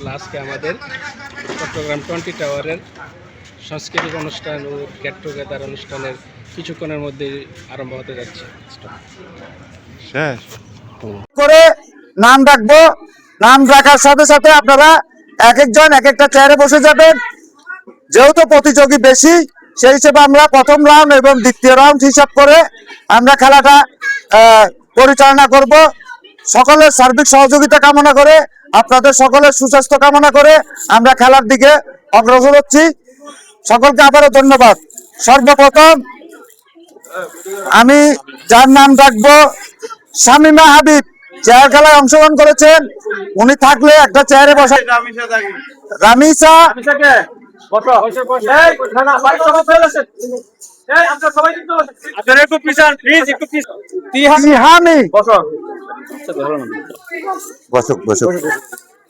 রহমতুল্লাহ আজকে আমাদের চট্টগ্রাম টোয়েন্টি টাওয়ারের সাংস্কৃতিক অনুষ্ঠান ও গেট টুগেদার অনুষ্ঠানের কিছুক্ষণের মধ্যে আরম্ভ হতে যাচ্ছে। করে নাম ডাকবো নাম ডাকার সাথে সাথে আপনারা এক একজন এক একটা চেয়ারে বসে যাবেন। যেহেতু প্রতিযোগী বেশি সেই হিসেবে আমরা প্রথম রাউন্ড এবং দ্বিতীয় রাউন্ড হিসাব করে আমরা খেলাটা আহ, পরিচালনা করব। সকলের সার্বিক সহযোগিতা কামনা করে আপনাদের সকলের সুস্বাস্থ্য কামনা করে আমরা খেলার দিকে অগ্রসর হচ্ছি। সকলকে আবারও ধন্যবাদ। সর্বপ্রথম আমি যার নাম ডাকবো শামিমা হাবিব। চেয়ার খেলায় অংশগ্রহণ করেছেন। উনি থাকলে একটা চেয়ারে বসা রামিসা তিহামি বসক বসক।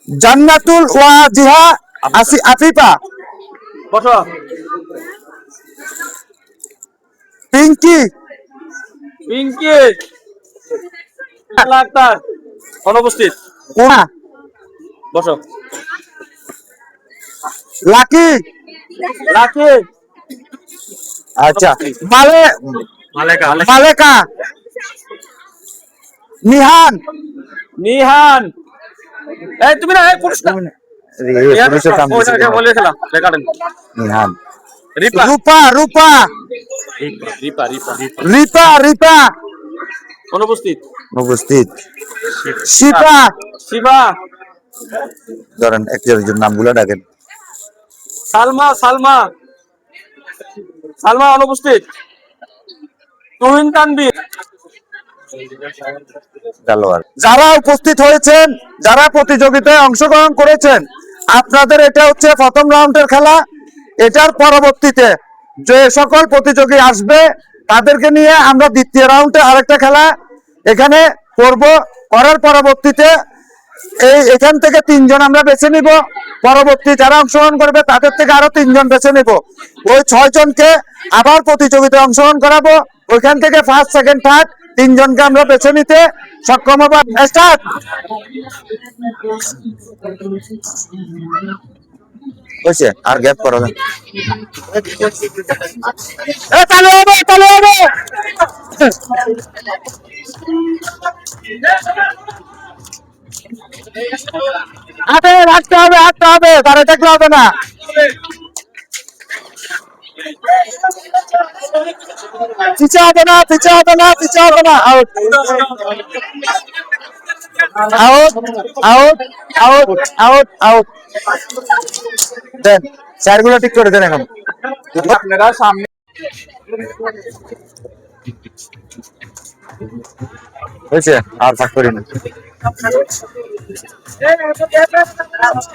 জান্নাতুল ওয়া জিহা আসি আফিফা। পিঙ্কি। পিঙ্কি। আক্তার অনুপস্থিত কোনা বসো। লাকি। রাখি আচ্ছা। মালে মালেকা। মালেকা। নিহান। নিহান। এই তুমি না এই বলেছিলাম রেকর্ডিং নিহান। রিপা। রূপা রূপা। রিপা রিপা রিপা রিপা। অনুপস্থিত? উপস্থিত শিপা শিবা ধরেন একজনের নামগুলো ডাকেন। সালমা সালমা। সালমা অনুপস্থিত? তুহিন তানবীর যারা উপস্থিত হয়েছেন, যারা প্রতিযোগিতায় অংশগ্রহণ করেছেন, আপনাদের এটা হচ্ছে প্রথম রাউন্ডের খেলা। এটার পরবর্তীতে যে সকল প্রতিযোগী আসবে, তাদেরকে নিয়ে আমরা দ্বিতীয় রাউন্ডে আরেকটা খেলা এখানে করব। করার পরবর্তীতে এই এখান থেকে তিনজন আমরা বেছে নিব। পরবর্তী যারা অংশগ্রহণ করবে, তাদের থেকে আরও তিনজন বেছে নিব। ওই ছয় জনকে আবার প্রতিযোগিতায় অংশগ্রহণ করাবো। ওইখান থেকে ফার্স্ট সেকেন্ড থার্ড তিনজনকে আমরা বেছে নিতে সক্ষম হব। স্টার্ট! আর গ্যাপ করা এ, চালু হবে হবে! রাখতে হবে হাঁটতে হবে তারা দেখলে হবে না। পিছে হবে না পিছে হবে না পিছে হবে না out out out out out out দেন চারগুলো ঠিক করে দেন এখন। আপনারা সামনে হয়েছে? আর ভাগ করি না।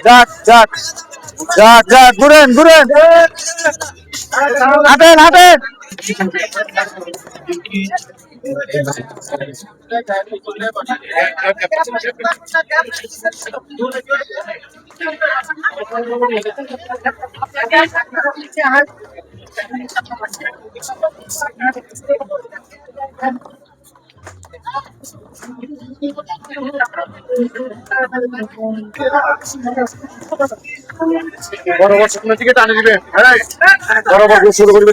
যাক যাক যাক যাক ঘুরেন ঘুরেন। হাঁটেন হাঁটেন বরাবর সামনের দিকে টানে দিবে। বরাবর শুরু করবে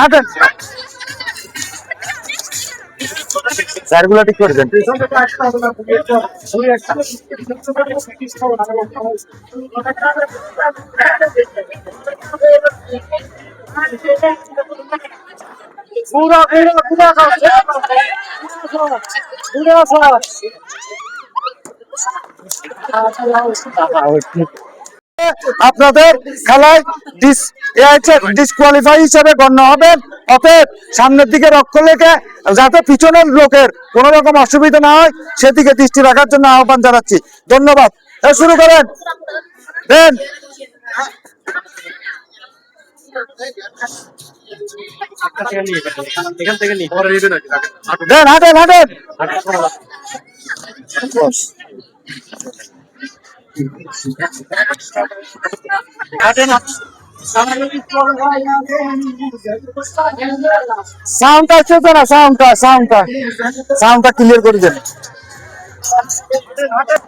হাঁটেন ঠিক করে দেন। পুরো পুরো পুরো আপনাদের খেলায় ডিসকোয়ালিফাই হিসেবে গণ্য হবেন। অতএব সামনের দিকে লক্ষ্য রেখে যাতে পিছনের লোকের কোনো রকম অসুবিধা না হয়, সেদিকে দৃষ্টি রাখার জন্য আহ্বান জানাচ্ছি। ধন্যবাদ। শুরু করেন। এখান থেকে নিয়ে পরে নিবে নাকি দেন হাঁটেন হাঁটেন হাঁটেন সাউন্ডটা আসছে ক্লিয়ার করে দেন হাজার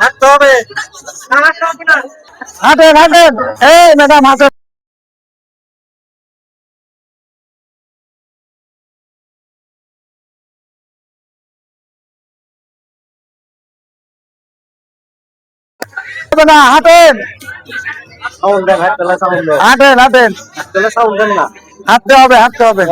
হাঁটতে হবে হাঁটেন হাঁটেন এই ম্যাডাম হাঁটেন না হাঁটেন হাঁটেন হাঁটেন হাঁটতে হবে হাঁটতে হবে।